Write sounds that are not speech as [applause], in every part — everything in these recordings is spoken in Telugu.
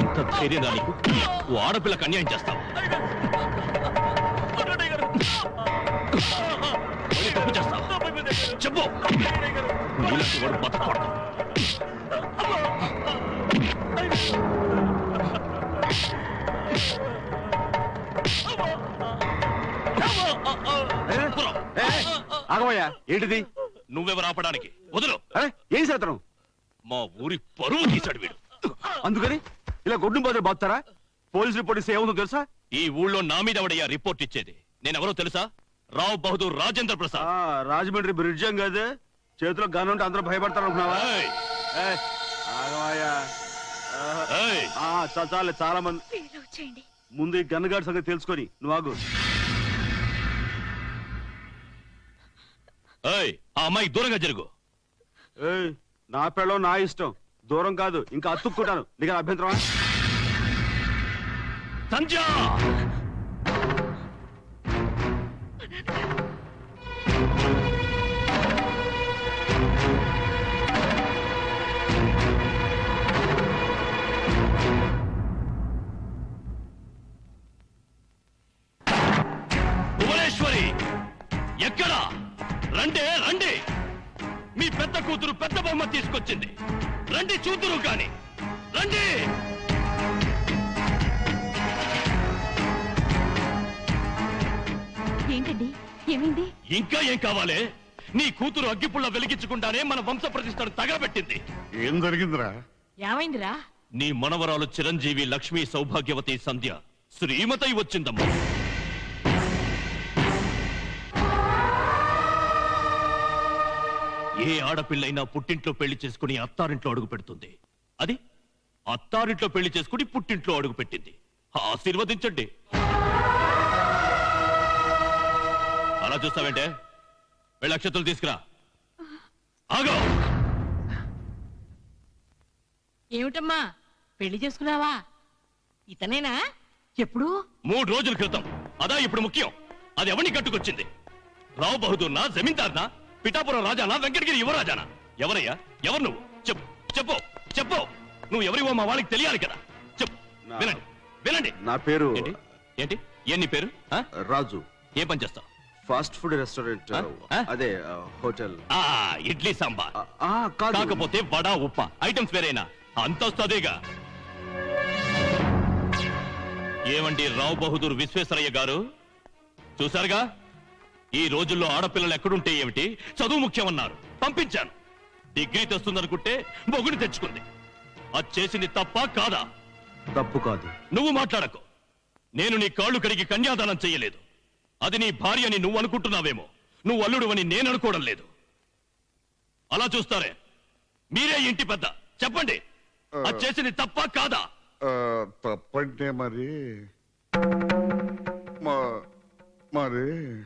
ఇంత ధైర్యంగా నీకు? ఓ ఆడపిల్లకి అన్యాయం చేస్తావు? మళ్ళీ తప్పు చేస్తావు? చెప్పు. నీలాంటి వాడు బతకూడదు. ఆగమయ్యా ఏంటిది? నువ్వెవరు ఆపడానికి? వదులు. ఏం చేతనం మా ఊరి పరువు తీశాడు వీడు. అందుకని ఇలా గొడ్డు బదులు బాగుతారా పోలీస్ రిపోర్ట్ ఇస్తే ఏముందో తెలుసా? ఈ ఊళ్ళో నా మీద ఎవడయ్యా రిపోర్ట్ ఇచ్చేది? నేనెవరో తెలుసా? రావ్ బహదూర్ రాజేంద్ర ప్రసాద్. ఆ, రాజమండ్రి బ్రిడ్జ్ కాదు. చేతిలో గన్ ఉంటే అందరూ భయపడతారు అనుకున్నావా? చాలే చాలా మంది ముందు ఈ గన్నగాడి సంగతి తెలుసుకొని నువ్వు ఆగు. ఏయ్, ఆ అమ్మాయి దూరంగా జరుగు. ఏయ్, నా పెళ్ళం నా ఇష్టం. దూరం కాదు ఇంకా అతుక్కుంటాను. నీకు అభ్యంతరమా? సంధ్య! ఏమైంది? ఇంకా ఏం కావాలే? నీ కూతురు అగ్గిపుల్ల వెలిగించకుండానే మన వంశ ప్రతిష్టను తగలబెట్టింది. ఏం జరిగిందిరా? ఏమైందిరా? నీ మనవరాలు చిరంజీవి లక్ష్మీ సౌభాగ్యవతి సంధ్య శ్రీమతై వచ్చిందమ్మా. ఏ ఆడపిల్లైనా పుట్టింట్లో పెళ్ళి చేసుకుని అత్తారింట్లో అడుగు పెడుతుంది. అది? అత్తారింట్లో పెళ్ళి చేసుకుని పుట్టింట్లో అడుగు పెట్టింది. ఆశీర్వదించండి. అలా చూస్తావేంటే? వెళ్ళి అక్షతలు తీసుకురా. ఆగో! ఏమిటమ్మా? పెళ్ళి చేసుకున్నావా? ఇతనేనా? ఎప్పుడు? మూడు రోజుల క్రితం. అదా ఇప్పుడు ముఖ్యం. అది ఎవరిని కట్టుకొచ్చింది? రావు బహదూర్నా జమీందార్నా పిఠాపురం రాజానా వెంకటగిరి యువరాజానా ఎవరయ్యా? ఎవరు నువ్వు? చెప్పు చెప్పు చెప్పు. నువ్వు ఎవరివో మా వాళ్ళకి తెలియాలి కదా. చెప్పు. నా- వినండి వినండి. నా పేరు ఏంటి? ఏంటి? ఎన్ని పేరు? ఆ? రాజు. ఏ పని చేస్తావు? ఫాస్ట్ ఫుడ్ రెస్టారెంట్ ఆ? ఆ? అదే హోటల్. ఆ ఇడ్లీ సాంబార్. కాదు. కాకపోతే వడా ఉప్ప ఐటమ్స్ వేరేనా. అంతస్తు అదేగా. ఏమండి రావు బహదూర్ విశ్వేశ్వరయ్య గారు? చూసారుగా ఈ రోజుల్లో ఆడపిల్లలు ఎక్కడుంటే ఏమిటి? చదువు ముఖ్యమన్నారు. పంపించాను. డిగ్రీ తెస్తుందనుకుంటే మొగుడు తెచ్చుకుంది. అది చేసింది తప్ప కాదా? తప్పు కాదు. నువ్వు మాట్లాడకు. నేను నీ కాళ్ళు కడిగి కన్యాదానం చెయ్యలేదు అది నీ భార్య అని నువ్వు అనుకుంటున్నావేమో. నువ్వు అల్లుడు అని నేను అనుకోవడం లేదు. అలా చూస్తారే. మీరే ఇంటి పెద్ద. చెప్పండి. అది చేసింది తప్ప కాదా? తప్పంటే మరి. మ- మరి.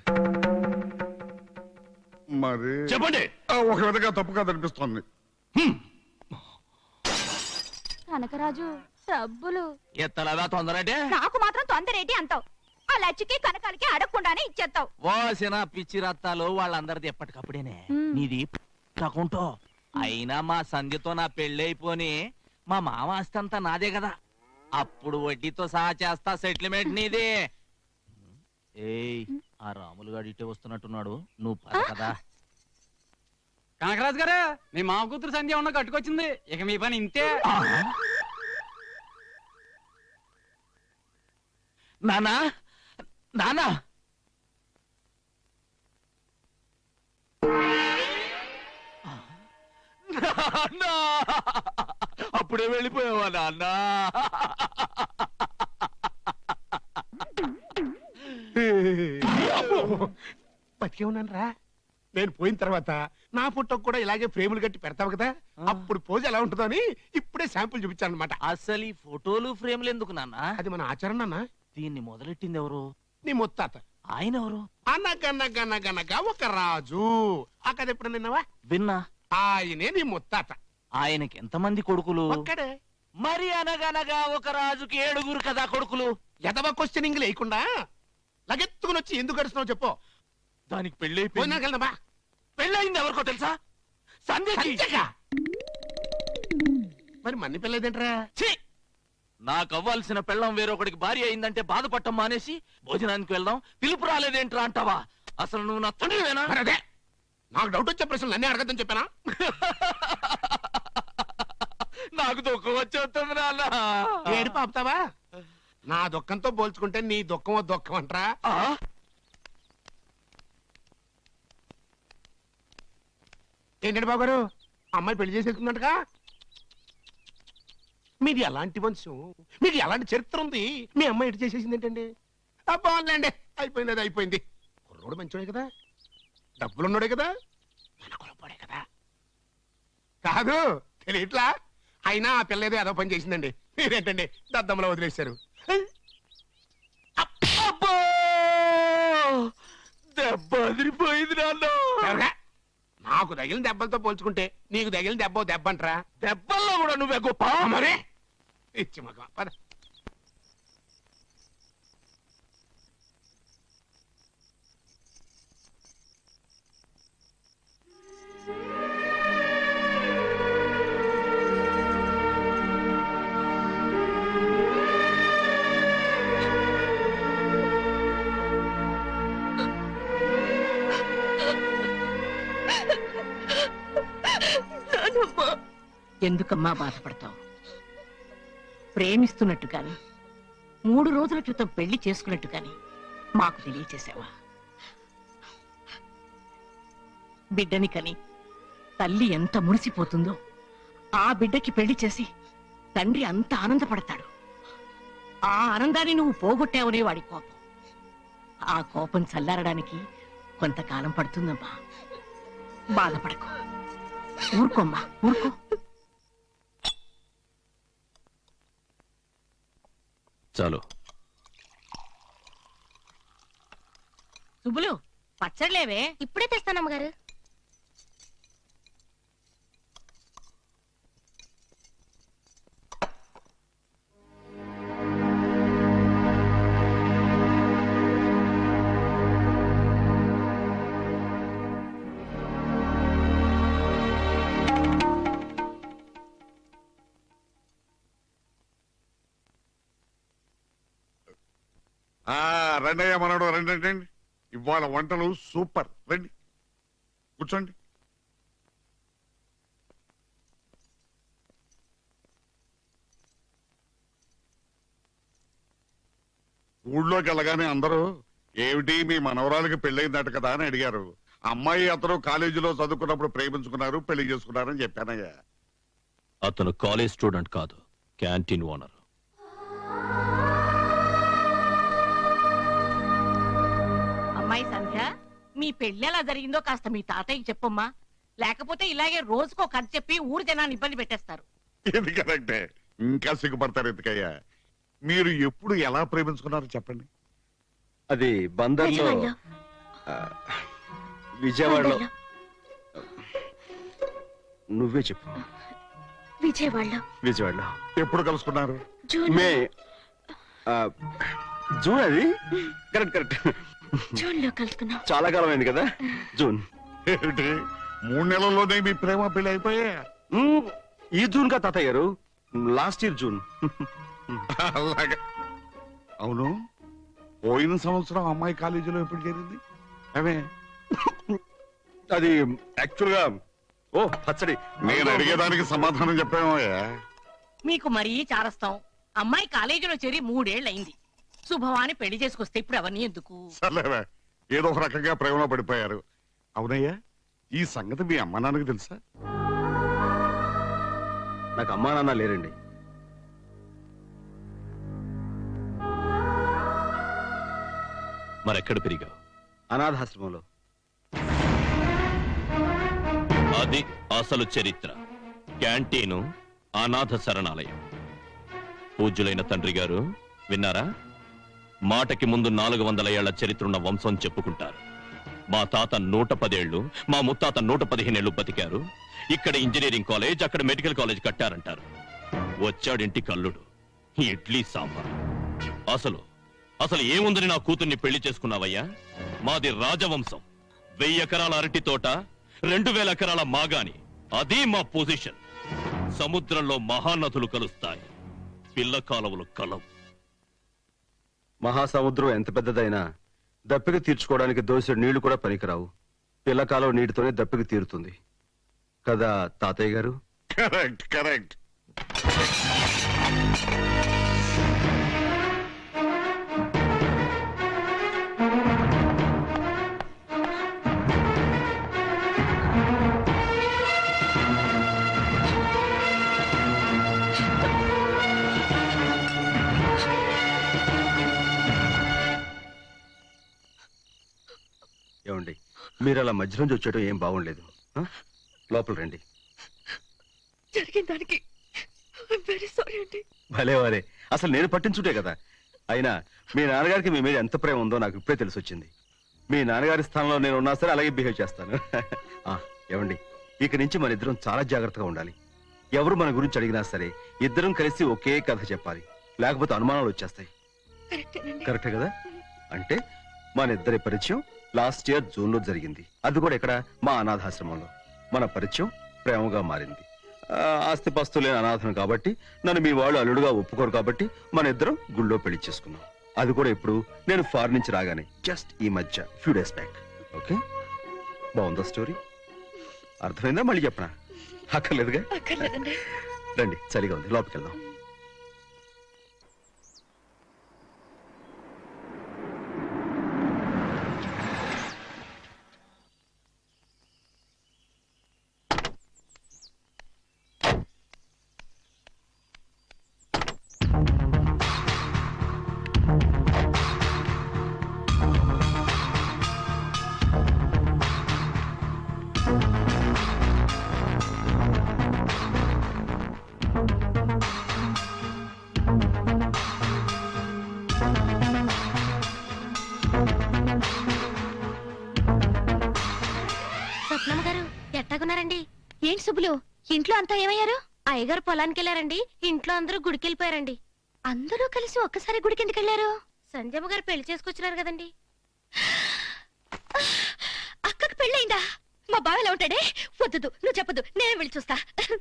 మరి. చెప్పండి. ఒక విధంగా తప్పు కాదనిపిస్తోంది. కనకరాజు డబ్బులు ఎత్తలదా తొందరంటే? నాకు మాత్రం తొందరేటి అంటావు. ఆ లచ్చికి కనకాలకి అడగకుండానే ఇచ్చేస్తావు. ఓసిన పిచ్చి రత్తాలు వాళ్ళందరిది ఎప్పటికప్పుడేనే. మ్. నీది తకుంటో అయినా మా సంధ్యతో నా పెళ్ళి అయిపోని మా మామ ఆస్తి అంతా నాదే కదా. అప్పుడు వడ్డీతో సహా చేస్తా సెటిల్మెంట్ నీది. ఏయ్ ఆ రాములు గారు ఇటే వస్తున్నట్టున్నాడు. నువ్వు పద కదా కనకరాజు గారు మీ మామ కూతురు సంధ్య ఉన్న కట్టుకొచ్చింది? ఇక మీ పని ఇంతే. నానా నానా! నాన్నా! అప్పుడే వెళ్ళిపోయావా నాన్న? బతికే ఉన్నాను రా. నేను పోయిన తర్వాత నా ఫోటోకి కూడా ఇలాగే ఫ్రేములు కట్టి పెడతావు కదా? అప్పుడు పోజ్ ఎలా ఉంటుందో అని ఇప్పుడే శాంపుల్ చూపించాను అనమాట అసలు ఈ ఫోటోలు ఫ్రేమ్లు ఎందుకు నాన్న? అది మన ఆచరణ దీన్ని మొదలెట్టింది ఎవరు? నీ ముత్తాత. ఆయన ఎవరు? అనగనగనగనగా ఒక రాజు. ఆ కథ ఎప్పుడు నిన్నవా విన్నా. ఆయనే నీ ముత్తాత. ఆయనకి ఎంతమంది కొడుకులు? ఒక్కడే. మరి అనగనగా ఒక రాజుకి ఏడుగురు కదా కొడుకులు? ఎదవ క్వశ్చనింగ్ లేకుండా లగెత్తుకుని వచ్చి ఎందుకు గడుస్తున్నావు చెప్పు. దానికి పెళ్ళి పోయినా వెళ్దామా? పెళ్ళయింది ఎవరికో తెలుసా? సంధ్యకి. సంజగా మరి మన్ని పిల్లదేంట్రా ఛీ! నాకు అవ్వాల్సిన పెళ్ళం వేరొకడికి భార్య అయిందంటే బాధపడటం మానేసి భోజనానికి వెళ్దాం. పిలుపు రాలేదేంట్రా అంటావా? అసలు నువ్వు నా తండ్రివేనా అదే. నాకు డౌట్ వచ్చే ప్రశ్నలు అన్నీ అడగద్దని చెప్పానా? [laughs] నాకు దుఃఖం వచ్చేస్తుంది నాన్న. ఏడు పాపుతావా? నా దుఃఖంతో పోల్చుకుంటే నీ దుఃఖం దుఃఖం అంటరా. ఆ? ఏంటండి బాబు గారు అమ్మాయి పెళ్ళి చేసేసుకుందంటగా? మీది ఎలాంటి వంశం మీది ఎలాంటి చరిత్ర ఉంది. మీ అమ్మాయి ఇటు చేసేసింది ఏంటండి? బాగుందండి అయిపోయింది అది అయిపోయింది. కుర్రోడు మంచోడే కదా. డబ్బులున్నాడే కదా. మన కులపోడే కదా. కాదు తెలియట్లా? అయినా ఆ పిల్ల ఏదో ఏదో పని చేసిందండి. మీరేంటండి? దద్దమ్మలో వదిలేశారు. అబ్బో! దెబ్బ అదిరిపోయింది నాన్న. ఎవరా? నాకు తగిలిన దెబ్బలతో పోల్చుకుంటే నీకు తగిలిన దెబ్బ ఓ దెబ్బ అంటరా? దెబ్బల్లో కూడా నువ్వే గొప్ప. మరే ఇచ్చి మగ పద. ఎందుకమ్మా బాధపడతావు? ప్రేమిస్తున్నట్టు కాని మూడు రోజుల క్రితం పెళ్ళి చేసుకున్నట్టు కాని మాకు తెలియచేసావా బిడ్డని కని తల్లి ఎంత మురిసిపోతుందో ఆ బిడ్డకి పెళ్ళి చేసి తండ్రి అంత ఆనందపడతాడు. ఆ ఆనందాన్ని నువ్వు పోగొట్టావనే వాడి కోపం. ఆ కోపం చల్లారడానికి కొంతకాలం పడుతుందమ్మా. బాధపడకు. ఊరుకోమ్మా ఊరుకో. చాలు. సుబ్బులు పచ్చడిలేవే ఇప్పుడే తెస్తానమ్మ గారు రండయ్య మనడు రండి రండి. ఇవాళ వంటలు సూపర్. రండి. కూర్చోండి. ఊళ్ళోకి వెళ్ళగానే అందరూ ఏమిటి మీ మనవరాలకి పెళ్ళయిందట కదా అని అడిగారు. అమ్మాయి అతను కాలేజీలో చదువుకున్నప్పుడు ప్రేమించుకున్నారు పెళ్ళి చేసుకున్నారని చెప్పానయ్యా. అతను కాలేజ్ స్టూడెంట్ కాదు క్యాంటీన్ ఓనర్. మీ పెళ్ళి ఎలా జరిగిందో కాస్త మీ తాతయ్యకి చెప్పమ్మా. లేకపోతే ఇలాగే రోజుకో కథ చెప్పి ఊరు జనాన్ని ఇబ్బంది పెట్టేస్తారు. ఇది కరెక్టే. ఇంకా సిగ్గుపడతారు ఎందుకయ్యా? మీరు ఎప్పుడు ఎలా ప్రేమించుకున్నారో చెప్పండి. అది బందర్లో విజయవాడలో. ఆ, విజయవాడలో. బందర్లో, నువ్వే చెప్పు. విజయవాడలో. విజయవాడలో. ఎప్పుడు కలుసుకున్నారు? జూన్ మే ఆ, జూన్ అది? Correct correct. జూన్లో కలుసుకున్నాం. చాలా కాలం అయింది కదా? జూన్. ఏమిటి? మూడు నెలల్లోనే మీ ప్రేమ పెళ్ళి అయిపోయా? ఈ జూన్ కా తాతయ్య గారు? Last year June. అలాగే. అవును. పోయిన సంవత్సరం అమ్మాయి కాలేజీలో ఎప్పుడు చేరింది? అవే అది యాక్చువల్గా ఓ పచ్చడి. నేను అడిగేదానికి సమాధానం చెప్పామయ్యా. మీకు మరీ చారస్తాం. అమ్మాయి కాలేజీలో చేరి మూడేళ్ళయింది శుభవాని పెళ్ళి చేసుకొస్తే ఇప్పుడు అవన్నీ ఎందుకు? సర్లేవే ఏదో ఒక రకంగా ప్రేమలో పడిపోయారు. అవునయ్యా ఈ సంగతి మీ అమ్మ నాన్నకి తెలుసా? నాకు అమ్మా నాన్న లేరండి. మరెక్కడ పెరిగావు? అనాథాశ్రమంలో. అది అసలు చరిత్ర. క్యాంటీను అనాథ శరణాలయం. పూజ్యులైన తండ్రి గారు విన్నారా? మాటకి ముందు నాలుగు వందల ఏళ్ళ చరిత్రున్న వంశం చెప్పుకుంటారు. మా తాత నూట పదేళ్ళు మా ముత్తాత నూట పదిహేనేళ్ళు బతికారు. ఇక్కడ ఇంజనీరింగ్ కాలేజ్ అక్కడ మెడికల్ కాలేజ్ కట్టారంటారు. వచ్చాడింటి కల్లుడు ఇడ్లీ సాంబార్. అసలు అసలు ఏముందని నా కూతుర్ని పెళ్ళి చేసుకున్నావయ్యా? మాది రాజవంశం. వెయ్యి ఎకరాల అరటి తోట రెండు వేల ఎకరాల మాగాని. అది మా పొజిషన్. సముద్రంలో మహానదులు కలుస్తాయి. పిల్ల కాలువలు కలవు. మహాసముద్రం ఎంత పెద్దదైనా దప్పిక తీర్చుకోవడానికి దోసెడు నీళ్ళు కూడా పనికిరావు. పిల్లకాలం నీటితోనే దప్పిక తీరుతుంది. కదా తాతయ్య గారు? Correct correct. మీరు అలా మధ్య నుంచి వచ్చేయడం ఏం బాగుండలేదు? లోపల రండి. జరిగిన దానికి వెరీ సారీ అండి. భలే వారే. అసలు నేను పట్టించుంటే కదా. అయినా మీ నాన్నగారికి మీ మీద ఎంత ప్రేమ ఉందో నాకు ఇప్పుడే తెలిసి వచ్చింది మీ నాన్నగారి స్థానంలో నేను ఉన్నా సరే అలాగే బిహేవ్ చేస్తాను. ఏమండి? ఇక నుంచి మన ఇద్దరం చాలా జాగ్రత్తగా ఉండాలి. ఎవరు మన గురించి అడిగినా సరే ఇద్దరం కలిసి ఒకే కథ చెప్పాలి. లేకపోతే అనుమానాలు వచ్చేస్తాయి. కరెక్టే కదా? అంటే మన ఇద్దరి పరిచయం లాస్ట్ ఇయర్ జూన్లో జరిగింది. అది కూడా ఇక్కడ మా అనాథాశ్రమంలో. మన పరిచయం ప్రేమగా మారింది. ఆ, ఆస్తిపాస్తులు లేని అనాథం కాబట్టి నన్ను మీ వాళ్ళు అల్లుడుగా ఒప్పుకోరు కాబట్టి మన ఇద్దరం గుళ్ళో పెళ్ళి చేసుకున్నాం. అది కూడా ఇప్పుడు నేను ఫారెన్ నుంచి రాగానే జస్ట్ ఈ మధ్య ఫ్యూ డేస్ బ్యాక్ ఓకే బాగుందా స్టోరీ అర్థమైందా? మళ్ళీ చెప్పనా? అక్కర్లేదుగా? రండి చలిగా ఉంది. లోపలికి వెళ్దాం. సుబ్బులు ఇంట్లో అంతా ఏమయ్యారు? అయ్యగారు పొలానికి వెళ్ళారండి ఇంట్లో అందరూ గుడికెళ్ళిపోయారండి. అందరూ కలిసి ఒక్కసారి గుడికి ఎందుకు వెళ్ళారు సంజమ్మ గారు పెళ్ళి చేసుకొచ్చినారు కదండి. అక్కకు పెళ్ళయిందా? మా బావ ఎలా ఉంటాడే? వద్దు నువ్వు చెప్పదు నేనే వెళ్ళి చూస్తా.